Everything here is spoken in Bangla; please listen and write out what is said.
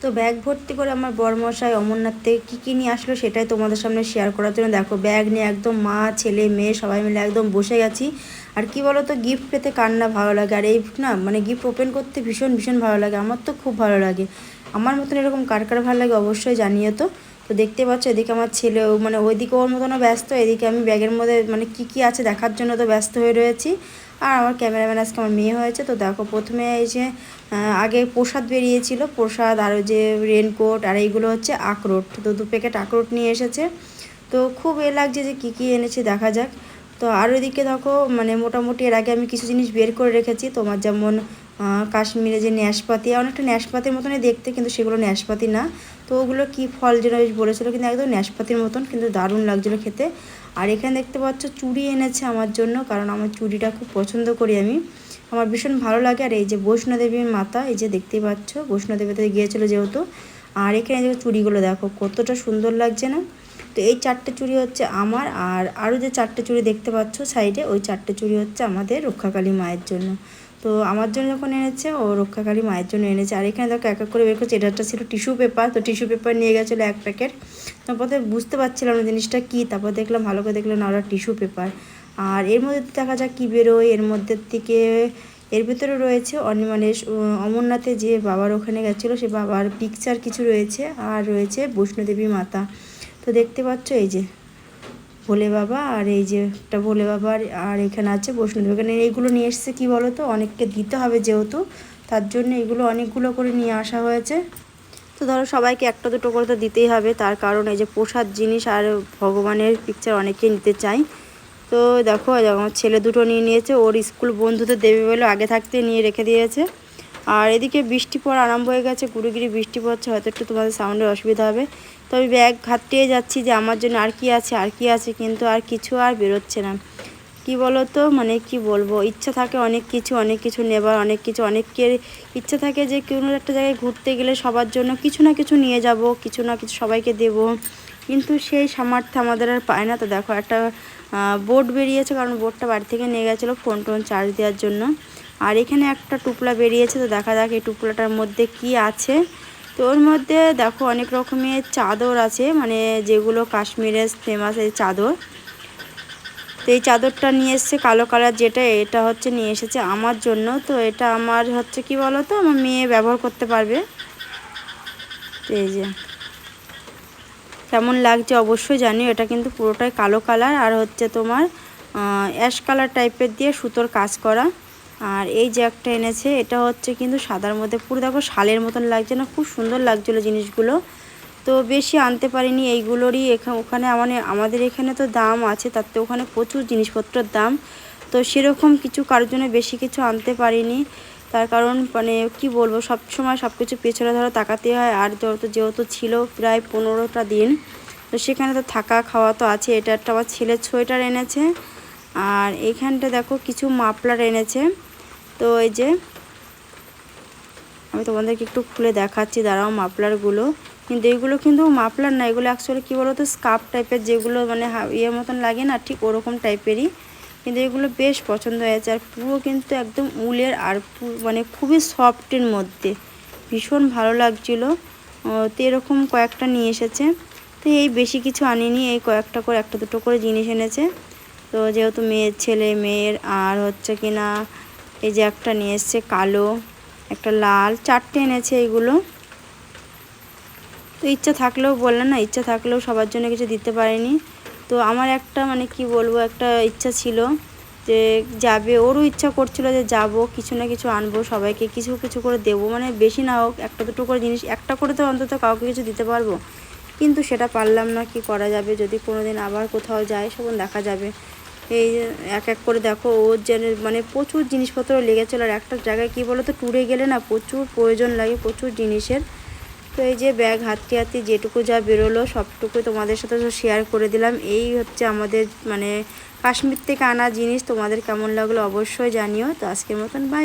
তো ব্যাগ ভর্তি করে আমার বরমশাই অমরনাথ থেকে কী কী নিয়ে আসলো সেটাই তোমাদের সামনে শেয়ার করার জন্য। দেখো, ব্যাগ নিয়ে একদম মা, ছেলে, মেয়ে সবাই মিলে একদম বসে গেছি। আর কি বলো তো গিফট পেতে কার না ভালো লাগে? আর এই না মানে গিফট ওপেন করতে ভীষণ ভীষণ ভালো লাগে। আমার তো খুব ভালো লাগে। আমার মতন এরকম কার কার ভালো লাগে অবশ্যই জানিয়ে তো। তো দেখতে পাচ্ছ, এদিকে আমার ছেলে মানে ওইদিকে ওর মতনও ব্যস্ত, এদিকে আমি ব্যাগের মধ্যে মানে কি কি আছে দেখার জন্য তো ব্যস্ত হয়ে রয়েছি। আর আমার ক্যামেরাম্যান আজকে আমার মেয়ে হয়েছে, তো দেখো প্রথমে এই যে আগে প্রসাদ বেরিয়েছিল, প্রসাদ আর যে রেনকোট আর এইগুলো হচ্ছে আখরোট, তো দু প্যাকেট আখরোট নিয়ে এসেছে। তো খুব এ লাগছে যে কী কী এনেছে, দেখা যাক। তো আর ওইদিকে দেখো মানে মোটামুটি এর আগে আমি কিছু জিনিস বের করে রেখেছি, তোমার যেমন কাশ্মীরে যে ন্যাশপাতি, অনেকটা ন্যাশপাতির মতনই দেখতে, কিন্তু সেগুলো ন্যাশপাতি না। তো ওগুলো কি ফল যেন বলেছিলো, কিন্তু একদম ন্যাশপাতির মতন, কিন্তু দারুণ লাগছিল খেতে। আর এখানে দেখতে পাচ্ছ চুড়ি এনেছে আমার জন্য, কারণ আমার চুড়িটা খুব পছন্দ করি আমি। আমার ভীষণ ভালো লাগে আর এই যে বৈষ্ণোদেবীর মাতা, এই যে দেখতেই পাচ্ছ বৈষ্ণোদেবীতে গিয়েছিল যেহেতু। আর এখানে যে চুড়িগুলো দেখো, কতটা সুন্দর লাগছে না? তো এই চারটে চুড়ি হচ্ছে আমার, আর আরও যে চারটে চুড়ি দেখতে পাচ্ছ সাইডে, ওই চারটে চুড়ি হচ্ছে আমাদের রক্ষাকালী মায়ের জন্য। তো আমার জন্য যখন এনেছে, ও রক্ষাকারী মায়ের জন্য এনেছে। আর এখানে দেখো, এক এক করে বের করছে। এটা ছিল টিস্যু পেপার। তো টিস্যু পেপার নিয়ে গেছিল এক প্যাকেট। তারপরে বুঝতে পারছিলাম না জিনিসটা কী। তারপর দেখলাম, ভালো করে দেখলাম, না ওরা টিস্যু পেপার। আর এর মধ্যে দেখা যাক কী বেরোয়। এর মধ্যে থেকে, এর ভিতরে রয়েছে মানে অমরনাথে যে বাবার ওখানে গেছিল, সে বাবার পিকচার কিছু রয়েছে। আর রয়েছে বৈষ্ণোদেবী মাতা। তো দেখতে পাচ্ছ এই যে ভোলে বাবা আর এই যে একটা ভোলে বাবার আর এখানে আছে বৈষ্ণোদেবী এখানে এইগুলো নিয়ে এসছে কী বলো তো অনেককে দিতে হবে যেহেতু, তার জন্য এগুলো অনেকগুলো করে নিয়ে আসা হয়েছে। তো ধরো সবাইকে একটা দুটো করে তো দিতেই হবে, তার কারণ এই যে প্রসাদ জিনিস আর ভগবানের পিকচার অনেকে নিতে চাই তো দেখো, আমার ছেলে দুটো নিয়ে নিয়েছে, ওর স্কুল বন্ধুদের দেবে বলে আগে থাকতে নিয়ে রেখে দিয়েছে। আর এদিকে বৃষ্টি পড়া আরম্ভ হয়ে গেছে, গুড়িগুড়ি বৃষ্টি পড়ছে, হয়তো একটু তোমাদের সাউন্ডের অসুবিধা হবে। তো আমি ব্যাগ ঘাটতেই যাচ্ছি যে আমার জন্য আর কি আছে, আর কি আছে, কিন্তু আর কিছু আর বেরোচ্ছে না। কি বলো তো মানে কি বলব? ইচ্ছা থাকে অনেক কিছু অনেক কিছু নেবার, অনেক কিছু, অনেকের ইচ্ছা থাকে যে কোনো একটা জায়গায় ঘুরতে গেলে সবার জন্য কিছু না কিছু নিয়ে যাব, কিছু না কিছু সবাইকে দেব। কিন্তু সেই সামর্থ্য আমাদের আর পায় না। তো দেখো একটা বোর্ড বেরিয়েছে, কারণ বোর্ডটা বাড়ি থেকে নিয়ে গেছিল ফোন টোন চার্জ দেওয়ার জন্য। আর এখানে একটা টুপলা বেরিয়েছে, তো দেখা যাক এই টুপলাটার মধ্যে কি আছে। তো ওর মধ্যে দেখো অনেক রকমের চাদর আছে মানে যেগুলো কাশ্মীরের ফেমাস এই চাদর। তো এই চাদরটা নিয়ে এসছে কালো কালার যেটা, এটা হচ্ছে নিয়ে এসেছে আমার জন্য। তো এটা আমার হচ্ছে কি বলো তো আমার মেয়ে ব্যবহার করতে পারবে। এই যে। কেমন লাগছে অবশ্যই জানি এটা কিন্তু পুরোটাই কালো কালার। আর হচ্ছে তোমার অ্যাশ কালার টাইপের দিয়ে সুতোর কাজ করা। আর এই যে একটা এনেছে, এটা হচ্ছে কিন্তু সাদার মধ্যে। পুরো দেখো শালের মতন লাগছে না, খুব সুন্দর লাগছিল জিনিসগুলো। তো বেশি আনতে পারিনি, এইগুলোরই এখানে ওখানে মানে আমাদের এখানে তো দাম আছে, তাতে ওখানে প্রচুর জিনিসপত্রের দাম। তো সেরকম কিছু কারোর জন্য বেশি কিছু আনতে পারিনি। তার কারণ মানে কি বলব, সব সময় সব কিছু পেছনে ধরো তাকাতে হয়, আর যত যেহেতু ছিল প্রায় পনেরোটা দিন, তো সেখানে তো থাকা খাওয়া তো আছে। এটা একটা আমার ছেলের সোয়েটার এনেছে, আর এইখানটা দেখো কিছু মাপলার এনেছে। তো এই যে আমি তোমাদেরকে একটু খুলে দেখাচ্ছি, দাঁড়াও মাফলারগুলো। কিন্তু এইগুলো কিন্তু মাফলার না, এগুলো অ্যাকচুয়ালি কী বলো তো স্কার্ফ টাইপের যেগুলো মানে ইয়ের মতন লাগে না, ঠিক ওরকম টাইপেরই কিন্তু এগুলো বেশ পছন্দ হয়েছে আর পুরো কিন্তু একদম উলের আর মানে খুবই সফটের মধ্যে। ভীষণ ভালো লাগছিল। তো এরকম কয়েকটা নিয়ে এসেছে। তো এই বেশি কিছু আনিনি, এই কয়েকটা করে, একটা দুটো করে জিনিস এনেছে। তো যেহেতু মেয়ের ছেলে, মেয়ের, আর হচ্ছে কিনা এই যে একটা নিয়ে এসছে কালো, একটা লাল, চারটে এনেছে এইগুলো তো ইচ্ছা থাকলেও বললেন না, ইচ্ছা থাকলেও সবার জন্য কিছু দিতে পারেনি। তো আমার একটা মানে কি বলব, একটা ইচ্ছা ছিল যে যাবে, ওরও ইচ্ছা করছিল যে যাব, কিছু না কিছু আনব, সবাইকে কিছু কিছু করে দেবো মানে বেশি না হোক, একটা দুটো করে জিনিস, একটা করে তো অন্তত কাউকে কিছু দিতে পারব। কিন্তু সেটা পারলাম না, কি করা যাবে, যদি কোনো দিন আবার কোথাও যায় সেখানে দেখা যাবে। এই এক এক করে দেখো, ওর যেন মানে প্রচুর জিনিসপত্র লেগেছিলো আর একটা জায়গায় কী বলো তো ট্যুরে গেলে না প্রচুর প্রয়োজন লাগে, প্রচুর জিনিসের। তো এই যে ব্যাগ হাতটি হাতি যেটুকু যা বেরোলো, সবটুকু তোমাদের সাথে শেয়ার করে দিলাম। এই হচ্ছে আমাদের মানে কাশ্মীর থেকে আনা জিনিস। তোমাদের কেমন লাগল অবশ্যই জানিও। তো আজকের মতন বাই